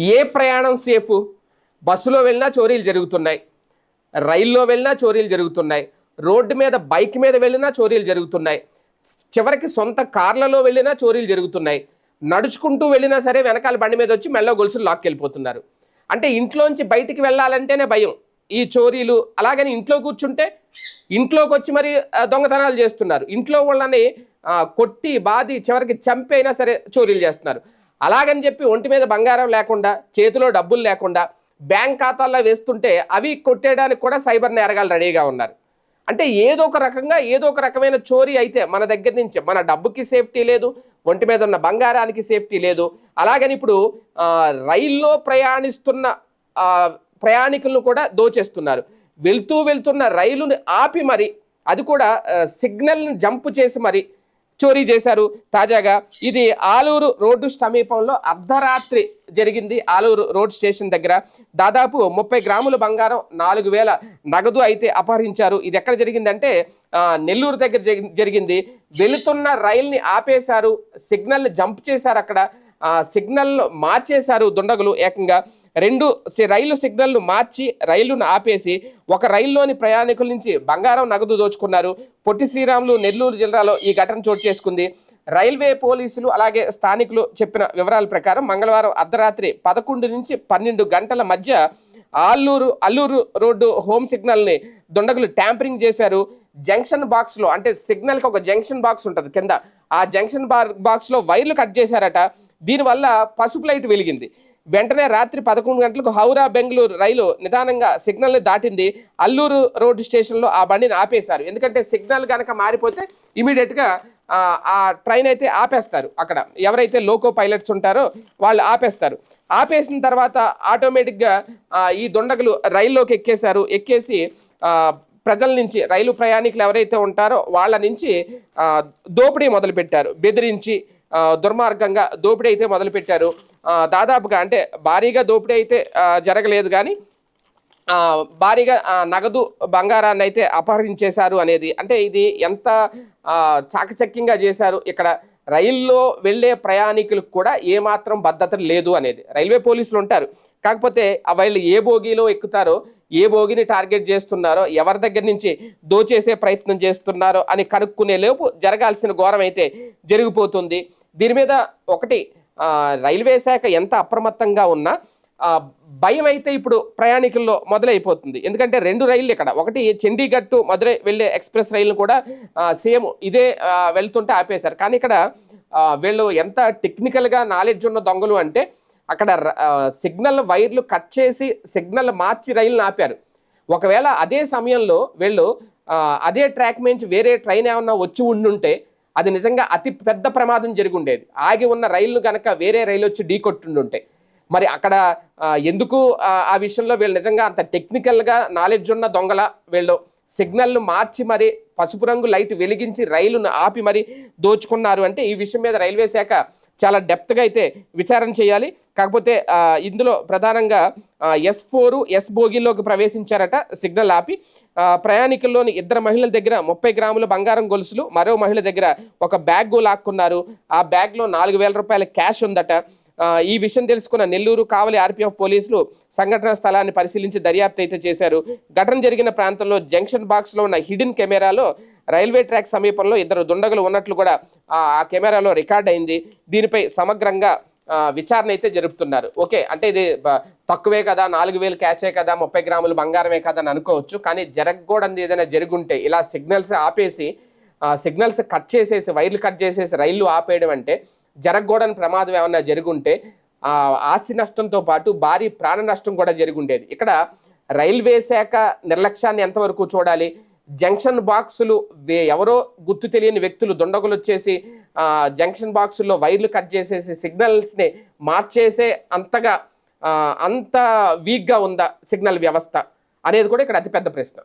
ఏ ప్రయాణం సేఫ్? బస్సులో వెళ్ళినా చోరీలు జరుగుతున్నాయి. రైల్లో వెళ్ళినా చోరీలు జరుగుతున్నాయి. రోడ్డు మీద బైక్ మీద వెళ్ళినా చోరీలు జరుగుతున్నాయి. చివరికి సొంత కార్లలో వెళ్ళినా చోరీలు జరుగుతున్నాయి. నడుచుకుంటూ వెళ్ళినా సరే వెనకాల బండి మీద వచ్చి మెల్ల గొలుసులు లాక్కెళ్ళిపోతున్నారు. అంటే ఇంట్లోంచి బయటికి వెళ్ళాలంటేనే భయం. ఈ చోరీలు అలాగని ఇంట్లో కూర్చుంటే ఇంట్లోకి వచ్చి మరి దొంగతనాలు చేస్తున్నారు. ఇంట్లో వాళ్ళని కొట్టి బాది చివరికి చంపైనా సరే చోరీలు చేస్తున్నారు. అలాగని చెప్పి ఒంటి మీద బంగారం లేకుండా చేతిలో డబ్బులు లేకుండా బ్యాంక్ ఖాతాల్లో వేస్తుంటే అవి కొట్టేయడానికి కూడా సైబర్ నేరగాలు రెడీగా ఉన్నారు. అంటే ఏదో ఒక రకంగా ఏదో ఒక రకమైన చోరీ అయితే మన దగ్గర నుంచి మన డబ్బుకి సేఫ్టీ లేదు ఒంటి మీద ఉన్న బంగారానికి సేఫ్టీ లేదు. అలాగని ఇప్పుడు రైల్లో ప్రయాణిస్తున్న ప్రయాణికులను కూడా దోచేస్తున్నారు. వెళ్తూ వెళ్తున్న రైలుని ఆపి మరి అది కూడా సిగ్నల్ని జంప్ చేసి మరి చోరీ చేశారు. తాజాగా ఇది ఆలూరు రోడ్డు సమీపంలో అర్ధరాత్రి జరిగింది. ఆలూరు రోడ్ స్టేషన్ దగ్గర దాదాపు ముప్పై గ్రాముల బంగారం నాలుగు వేల నగదు అయితే అపహరించారు. ఇది ఎక్కడ జరిగిందంటే నెల్లూరు దగ్గర జరిగింది. వెళుతున్న రైల్ని ఆపేశారు. సిగ్నల్ జంప్ చేశారు అక్కడ. సిగ్నల్ మార్చేశారు దుండగులు. ఏకంగా రెండు రైలు సిగ్నల్ను మార్చి రైలును ఆపేసి ఒక రైల్లోని ప్రయాణికుల నుంచి బంగారం నగదు దోచుకున్నారు. పొట్టి శ్రీరాములు నెల్లూరు జిల్లాలో ఈ ఘటన చోటు చేసుకుంది. రైల్వే పోలీసులు అలాగే స్థానికులు చెప్పిన వివరాల ప్రకారం మంగళవారం అర్ధరాత్రి పదకొండు నుంచి పన్నెండు గంటల మధ్య ఆల్లూరు అల్లూరు రోడ్డు హోమ్ సిగ్నల్ని దుండగులు ట్యాంపరింగ్ చేశారు. జంక్షన్ బాక్స్లో అంటే సిగ్నల్కి ఒక జంక్షన్ బాక్స్ ఉంటుంది కింద. ఆ జంక్షన్ బార్ బాక్స్లో వైర్లు కట్ చేశారట. దీనివల్ల పసుపు లైట్ వెలిగింది. వెంటనే రాత్రి పదకొండు గంటలకు హౌరా బెంగళూరు రైలు నిదానంగా సిగ్నల్ని దాటింది. అల్లూరు రోడ్డు స్టేషన్లో ఆ బండిని ఆపేశారు. ఎందుకంటే సిగ్నల్ కనుక మారిపోతే ఇమీడియట్గా ఆ ట్రైన్ అయితే ఆపేస్తారు. అక్కడ ఎవరైతే లోకో పైలట్స్ ఉంటారో వాళ్ళు ఆపేస్తారు. ఆపేసిన తర్వాత ఆటోమేటిక్గా ఈ దుండగులు రైల్లోకి ఎక్కేశారు. ఎక్కేసి ప్రజల నుంచి రైలు ప్రయాణికులు ఎవరైతే ఉంటారో వాళ్ళ నుంచి దోపిడీ మొదలుపెట్టారు. బెదిరించి దుర్మార్గంగా దోపిడీ అయితే మొదలుపెట్టారు. దాదాపుగా అంటే భారీగా దోపిడీ అయితే జరగలేదు కానీ భారీగా నగదు బంగారాన్ని అయితే అపహరించేశారు అనేది. అంటే ఇది ఎంత చాకచక్యంగా చేశారు. ఇక్కడ రైల్లో వెళ్ళే ప్రయాణికులకు కూడా ఏమాత్రం భద్రత లేదు అనేది. రైల్వే పోలీసులు ఉంటారు. కాకపోతే ఆ వాళ్ళు ఏ బోగీలో ఎక్కుతారో ఏ భోగిని టార్గెట్ చేస్తున్నారో ఎవరి దగ్గర నుంచి దోచేసే ప్రయత్నం చేస్తున్నారో అని కనుక్కునే లోపు జరగాల్సిన ఘోరం అయితే జరిగిపోతుంది. దీని మీద ఒకటి రైల్వే శాఖ ఎంత అప్రమత్తంగా ఉన్నా భయం అయితే ఇప్పుడు ప్రయాణికుల్లో మొదలైపోతుంది. ఎందుకంటే రెండు రైళ్ళు ఇక్కడ. ఒకటి చండీగఢ్ టు మధురై వెళ్ళే ఎక్స్ప్రెస్ రైలు కూడా సేమ్ ఇదే వెళ్తుంటే ఆపేశారు. కానీ ఇక్కడ వీళ్ళు ఎంత టెక్నికల్గా నాలెడ్జ్ ఉన్న దొంగలు అంటే అక్కడ సిగ్నల్ వైర్లు కట్ చేసి సిగ్నల్ మార్చి రైలును ఆపారు. ఒకవేళ అదే సమయంలో వీళ్ళు అదే ట్రాక్ నుంచి వేరే ట్రైన్ ఏమన్నా వచ్చి ఉండుంటే అది నిజంగా అతి పెద్ద ప్రమాదం జరిగి ఉండేది ఆగి ఉన్న రైళ్ళు కనుక వేరే రైలు వచ్చి ఢీ కొట్టుండుంటే మరి అక్కడ ఎందుకు ఆ, ఆ విషయంలో వీళ్ళు నిజంగా అంత టెక్నికల్గా నాలెడ్జ్ ఉన్న దొంగల వీళ్ళు సిగ్నల్ను మార్చి మరి పసుపు రంగు లైట్ వెలిగించి రైలును ఆపి మరి దోచుకున్నారు. అంటే ఈ విషయం మీద రైల్వే శాఖ చాలా డెప్త్గా అయితే విచారణ చేయాలి. కాకపోతే ఇందులో ప్రధానంగా ఎస్ ఫోరు ఎస్ బోగిలోకి ప్రవేశించారట సిగ్నల్ ఆపి. ప్రయాణికుల్లోని ఇద్దరు మహిళల దగ్గర ముప్పై గ్రాముల బంగారం గొలుసులు మరో మహిళ దగ్గర ఒక బ్యాగ్ లాక్కున్నారు. ఆ బ్యాగ్లో నాలుగు వేల రూపాయల క్యాష్ ఉందట. ఈ విషయం తెలుసుకున్న నెల్లూరు కావలి ఆర్పీఎఫ్ పోలీసులు సంఘటనా స్థలాన్ని పరిశీలించి దర్యాప్తు అయితే చేశారు. ఘటన జరిగిన ప్రాంతంలో జంక్షన్ బాక్స్లో ఉన్న హిడెన్ కెమెరాలో రైల్వే ట్రాక్ సమీపంలో ఇద్దరు దుండగులు ఉన్నట్లు కూడా ఆ కెమెరాలో రికార్డ్ అయింది. దీనిపై సమగ్రంగా విచారణ అయితే జరుపుతున్నారు. ఓకే అంటే ఇది తక్కువే కదా నాలుగు వేలు క్యాచే కదా ముప్పై గ్రాములు బంగారమే కదా అని అనుకోవచ్చు. కానీ జరగకూడదు ఏదైనా జరుగుంటే ఇలా సిగ్నల్స్ ఆపేసి సిగ్నల్స్ కట్ చేసేసి వైర్లు కట్ చేసేసి రైళ్ళు ఆపేయడం అంటే జరగకూడని ప్రమాదం ఏమన్నా జరుగుంటే ఆస్తి నష్టంతో పాటు భారీ ప్రాణ నష్టం కూడా జరుగుండేది. ఇక్కడ రైల్వే శాఖ నిర్లక్ష్యాన్ని ఎంతవరకు చూడాలి? జంక్షన్ బాక్సులు ఎవరో గుర్తు తెలియని వ్యక్తులు దొండగులు వచ్చేసి జంక్షన్ బాక్సుల్లో వైర్లు కట్ చేసేసి సిగ్నల్స్ని మార్చేసే అంతగా అంత వీక్గా ఉందా సిగ్నల్ వ్యవస్థ అనేది కూడా ఇక్కడ అతిపెద్ద ప్రశ్న.